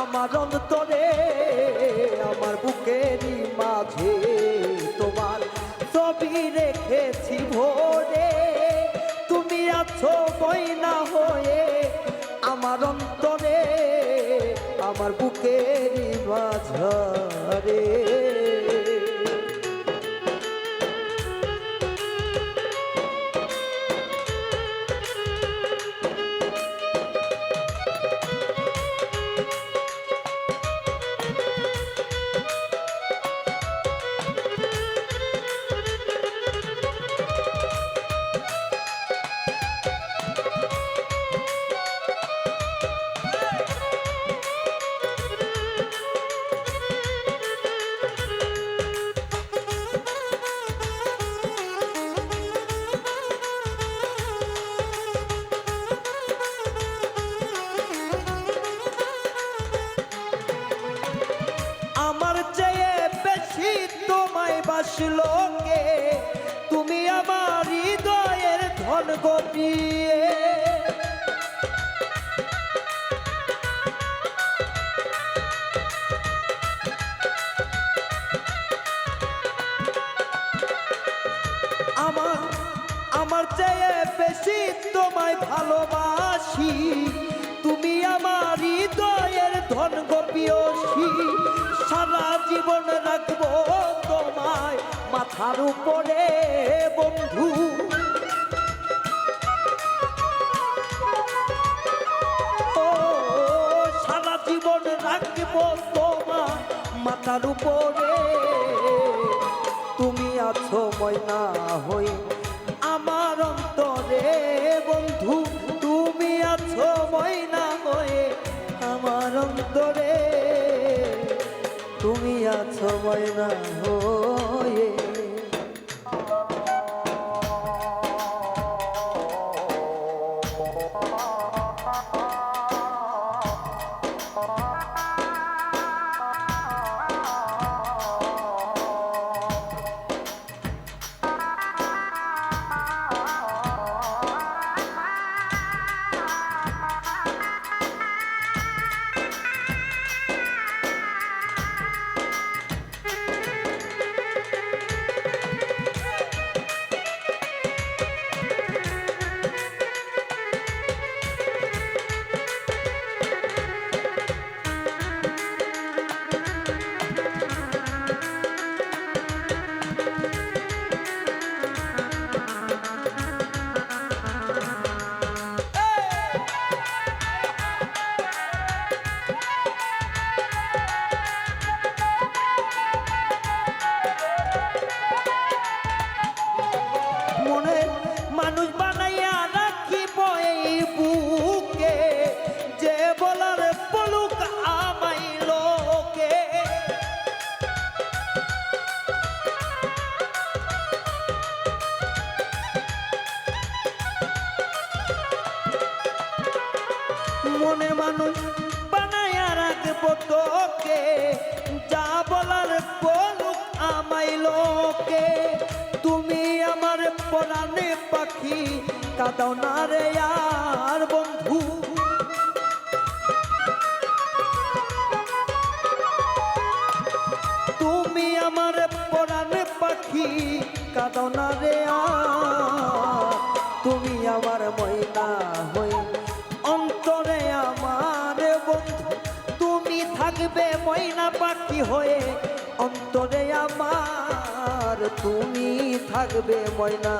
আমার অন্তরে, আমার বুকেরই মাঝে তোমার ছবি রেখেছি ভোরে। তুমি আছো বইনা হয়ে আমার অন্তরে, আমার বুকেরই মাঝারে। তোমায় বাসলো তুমি আমার হৃদয়ের ধন গপিয়ে আমার আমার চেয়ে বেশি তোমায় ভালোবাসি। তুমি আমার হৃদয়ের ধন গোপিয়সী। সারা জীবন রাখব তোমায় মাথার উপরে, বন্ধু। ও, সারা জীবন রাখব তোমার মাথার উপরে। তুমি আছো ময়না হই আমার অন্তরে, বন্ধু। তুমি আছো ময়না হয়ে আমার অন্তরে। আছো ময়না হয়ে। মানুষ রাখব তোকে। যা বলার বলুক লোকে। তুমি আমার পরাণে পাখি, কাদাও না রে আর বন্ধু। তুমি আমার পরাণে পাখি, কাদাও না রে পাখি হয়ে? অন্তরে আমার তুমি থাকবে ময়না।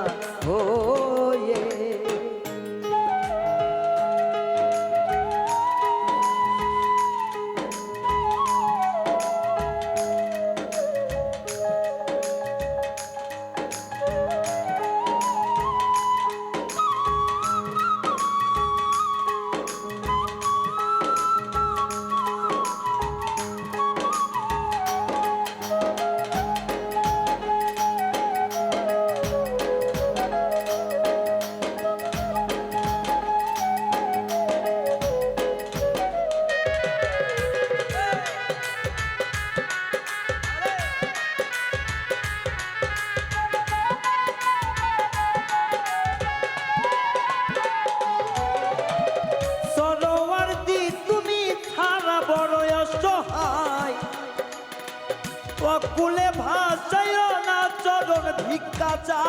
অকুলে ভাষায় না চরণ ভিক্ষা চা।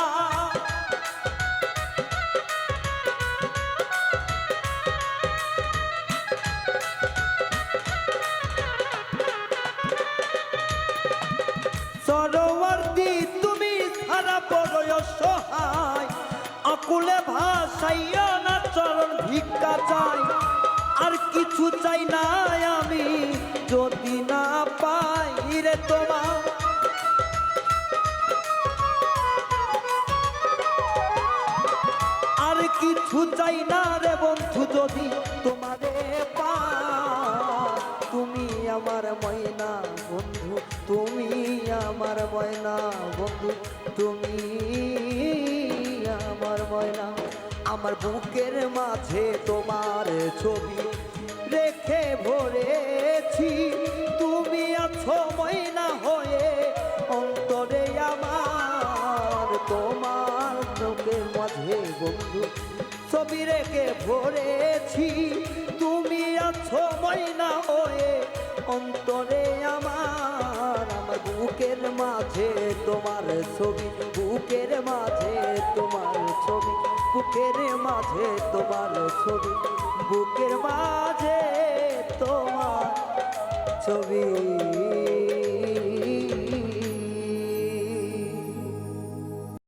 সরোবর্তী তুমি সারা বড় অসহায় অকুলে ভাষাইয়া না চরণ ভিক্ষা চাই। আর কিছু চাই না আমি, যদি না পাই রে তোমার চাই না রে বন্ধু, যদি তোমারে পা, তুমি আমার ময়না বন্ধু, তুমি আমার ময়না বন্ধু, তুমি আমার ময়না। আমার বুকের মাঝে তোমার ছবি রেখে ভরেছি ছবি রেখে ভরেছি। তুমি আছো ময়না হয়ে অন্তরে আমার আমার বুকের মাঝে তোমার ছবি, বুকের মাঝে তোমার ছবি, বুকের মাঝে তোমার ছবি, বুকের মাঝে তোমার ছবি।